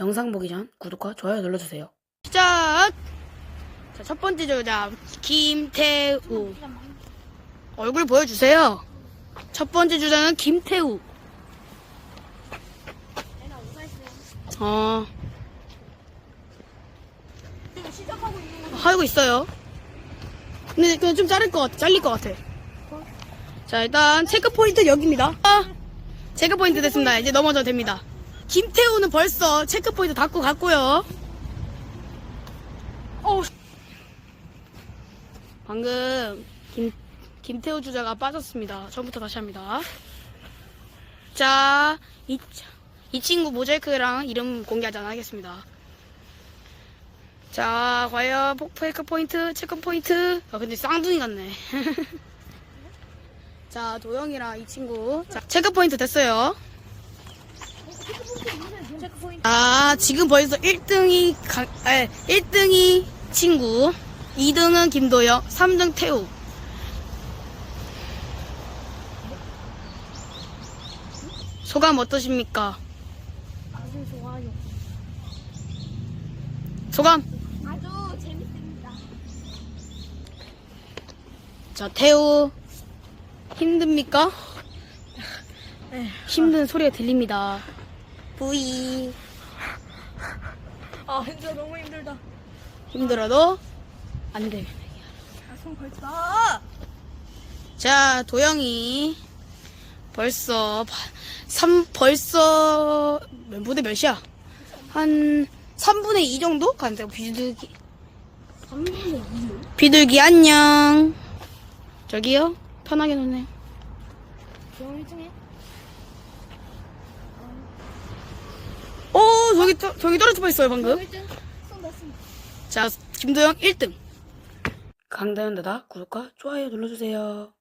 영상 보기 전 구독과 좋아요 눌러주세요. 시작! 자, 첫 번째 저자 김태우. 얼굴 보여주세요. 첫 번째 주자는 김태우. 어. 하고 있어요. 근데 그냥 좀 자를 것 같아. 잘릴 것 같아. 자, 일단 체크 포인트 여기입니다. 아, 체크 포인트 됐습니다. 이제 넘어져도 됩니다. 김태우는 벌써 체크 포인트 닫고 갔고요. 어 방금 김 김태우 주자가 빠졌습니다. 처음부터 다시 합니다. 자, 이, 이 친구 모자이크랑 이름 공개하지 않겠습니다. 자, 과연 체크 포인트, 체크 포인트. 아, 근데 쌍둥이 같네. 자, 도영이랑 이 친구. 자, 체크 포인트 됐어요. 아, 지금 벌써 1등이, 강, 에, 1등이 친구, 2등은 김도영, 3등 태우. 소감 어떠십니까? 아주 좋아요. 소감? 아주 재밌습니다. 자, 태우, 힘듭니까? 힘든 소리가 들립니다. 부이. 아, 진짜 너무 힘들다. 힘들어도 안 돼. 아, 손 벌써. 자, 도영이 벌써 3 벌써 몇 무대 몇이야? 한 3분의 2 정도 간다. 비둘기. 3분의 2요? 비둘기 안녕. 저기요. 편하게 노네. 조용히 중에? 저기 떠- 저기 떨어져 버렸어요 방금. 1등? 손 놨습니다. 자, 김도영 1등. 강다현 다다 구독과 좋아요 눌러주세요.